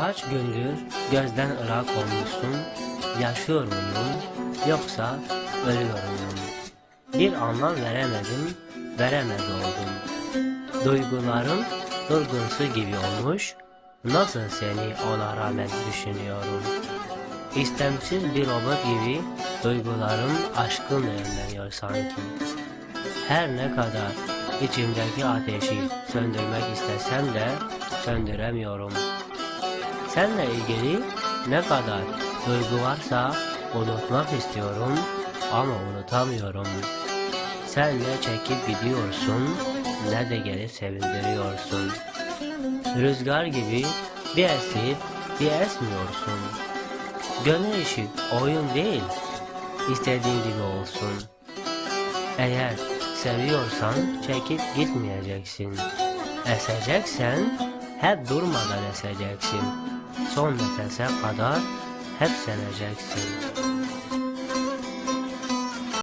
Kaç gündür gözden ırak olmuşsun, yaşıyor muyum yoksa ölüyor muyum? Bir anlam veremedim, veremez oldum. Duygularım durgunsu gibi olmuş, nasıl seni ona rağmen düşünüyorum. İstemsiz bir robot gibi duygularım aşkınla yönleniyor sanki. Her ne kadar içimdeki ateşi söndürmek istesem de söndüremiyorum. Seninle ilgili ne kadar duygu varsa unutmak istiyorum ama unutamıyorum. Sen ne çekip gidiyorsun ne de geri sevindiriyorsun. Rüzgar gibi bir esip bir esmiyorsun. Gönül işi oyun değil, istediğin gibi olsun. Eğer seviyorsan çekip gitmeyeceksin. Eseceksen hep durmadan eseceksin. Son nefese kadar hep seveceksin.